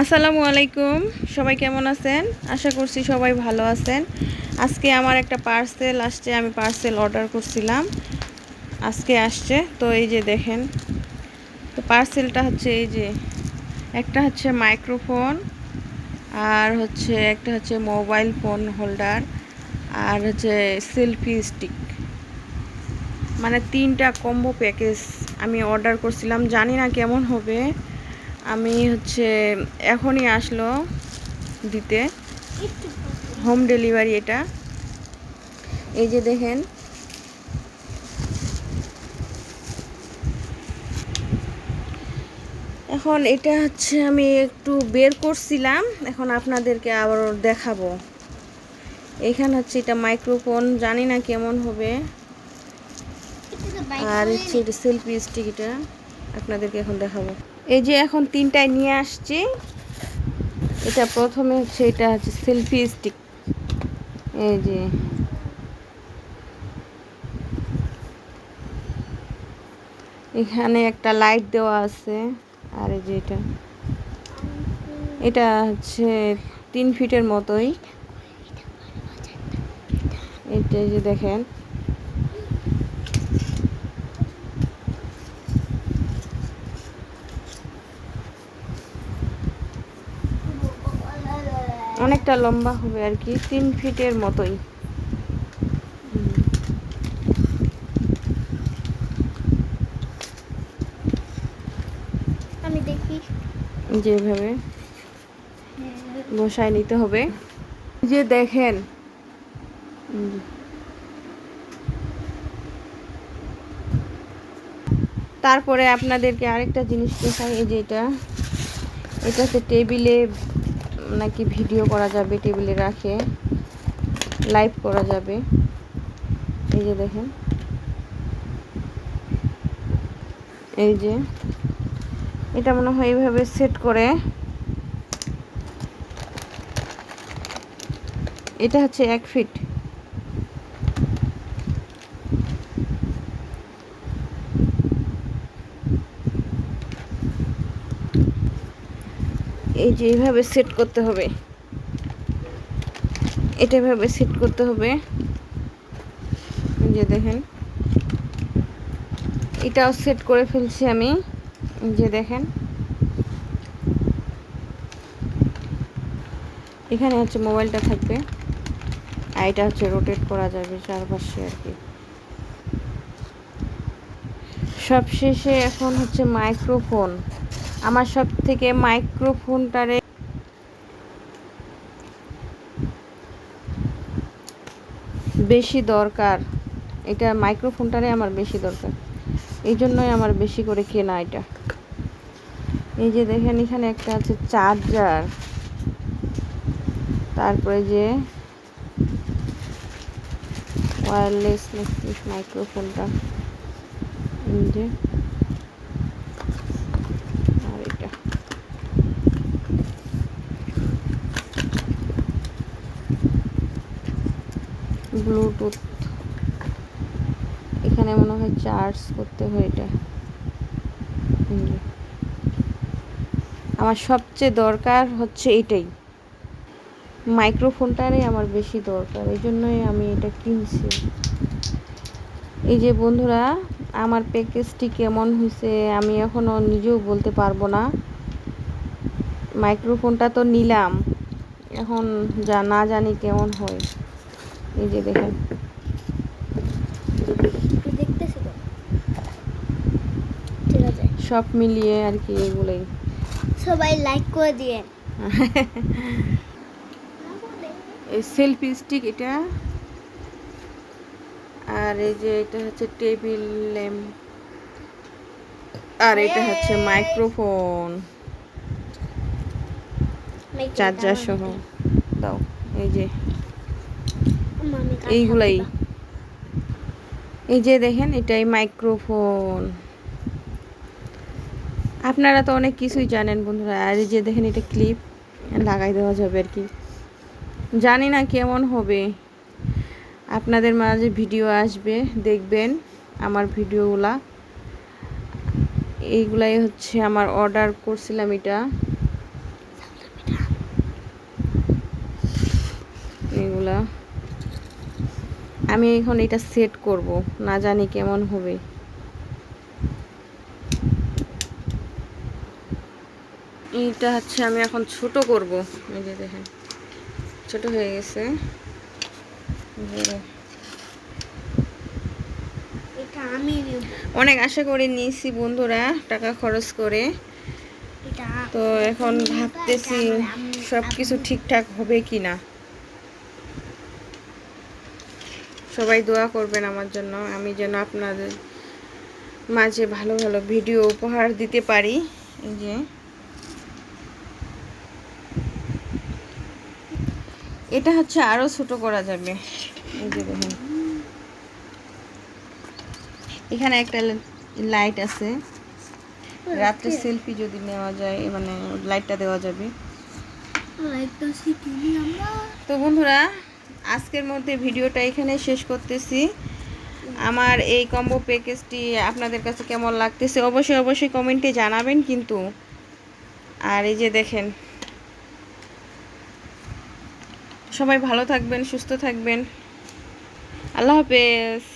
আসসালামু আলাইকুম। সবাই কেমন আছেন? আশা করছি সবাই ভালো আছেন। আজকে আমার একটা পার্সেল আসছে, আমি পার্সেল অর্ডার করছিলাম। আজকে আসছে, তো এই যে দেখেন। তো পার্সেলটা হচ্ছে এই যে, একটা হচ্ছে মাইক্রোফোন আর হচ্ছে একটা হচ্ছে মোবাইল ফোন হোল্ডার আর হচ্ছে সেলফি স্টিক মানে তিনটা কম্বো প্যাকেজ আমি অর্ডার করছিলাম। জানি না কেমন হবে। আমি হচ্ছে এখনই আসলো দিতে। হোম ডেলিভারি এটা। এই যে দেখেন। এখন এটা হচ্ছে আমি একটু বের করছিলাম, এখন আপনাদেরকে আবার দেখাবো। এখানে হচ্ছে এটা মাইক্রোফোন জানি না কেমন হবে। আর হচ্ছে এটা সেলফি স্টিক এটা। আপনাদেরকে এখন দেখাবো। এই যে এখন তিনটায় নিয়ে আসছি। এটা প্রথমে হচ্ছে এটা হচ্ছে সেলফি স্টিক এই যে। এখানে একটা লাইট দেওয়া আছে। আর এই যে এটা। এটা হচ্ছে তিন ফিটের মতোই। এটা যে দেখেন। অনেকটা লম্বা হবে আর কি তিন ফিটের মতোই। আমি দেখি। যেভাবে বসায় নিতে হবে। যে দেখেন। তারপরে আপনাদেরকে আরেকটা জিনিস দেখাই এই যে এটা। এটা হচ্ছে টেবিলে নাকি ভিডিও করা যাবে, টেবিলে রাখে লাইভ করা যাবে। এই যে দেখেন। এই যে। এটা মনে হয় এইভাবে সেট করে। এটা হচ্ছে এক ফিট এই যে এইভাবে সেট করতে হবে। এটা এভাবে সেট করতে হবে। যে দেখেন। এটাও সেট করে ফেলছি আমি। যে দেখেন। এখানে হচ্ছে মোবাইলটা থাকবে। আর এটা হচ্ছে রোটেট করা যাবে চারপাশে আর কি। সবশেষে এখন হচ্ছে মাইক্রোফোন আমার সব থেকে মাইক্রোফোনটারে বেশি দরকার। এটা মাইক্রোফোনটারে আমার বেশি দরকার। এই জন্যই আমার বেশি করে কেনা এটা। এই যে দেখেন, এখানে একটা আছে চার্জার তারপরে যে ওয়্যারলেস মাইক্রোফোনটা এই যে আর এটা ব্লুটুথ। এখানে মনে হয় চার্জ করতে হয় এটা। আমার সবচেয়ে দরকার হচ্ছে এটাই। মাইক্রোফোনটারই আমার বেশি দরকার, এই জন্যই আমি এটা কিনছি। এই যে বন্ধুরা, আমার প্যাকেজটি কেমন হয়েছে আমি এখনও নিজেও বলতে পারব না। মাইক্রোফোনটা তো নিলাম, এখন যা না জানি কেমন হয়। এই যে দেখেন। সব মিলিয়ে আর কি এগুলোই। সবাই লাইক করে দিয়ে। এই সেলফি স্টিক এটা। আর এই যে এটা হচ্ছে টেবিল ল্যাম্প আর এটা হচ্ছে মাইক্রোফোন চার্জার সহ। দাও এই যে। এইগুলাই। এই যে দেখেন, এটাই মাইক্রোফোন আপনারা তো অনেক কিছুই জানেন বন্ধুরা। আর এই যে দেখেন, এটা ক্লিপ লাগাই দেওয়া যাবে আর কি। জানি না কেমন হবে। আপনাদের মাঝে ভিডিও আসবে, দেখবেন আমার ভিডিওগুলা এইগুলাই হচ্ছে আমার অর্ডার করছিলাম এটা। এগুলা আমি এখন এটা সেট করব না জানি কেমন হবে। এইটা হচ্ছে আমি এখন ছোট করব। এই যে দেখেন ছোট হয়ে গেছে। এটা অনেক আশা করে নিয়েছি বন্ধুরা টাকা খরচ করে। এটা তো এখন ভাবতেছি এটা সব কিছু ঠিকঠাক হবে কি না সবাই দোয়া করবেন আমার জন্য। আমি যেন আপনাদের মাঝে ভালো ভালো ভিডিও উপহার দিতে পারি। এই যে। এটা হচ্ছে আরও ছোট করা যাবে। এই যে দেখেন। এখানে একটা লাইট আছে। রাত্রে সেলফি যদি নেওয়া যায় মানে লাইটটা দেওয়া যাবে। তো বন্ধুরা আজকের মধ্যে ভিডিওটা এখানে শেষ করতেছি। আমার এই কম্বো প্যাকেজটি আপনাদের কাছে কেমন লাগতেছে অবশ্যই অবশ্যই কমেন্টে জানাবেন কিন্তু। আর এই যে দেখেন, সবাই ভালো থাকবেন, সুস্থ থাকবেন। আল্লাহ হাফেজ।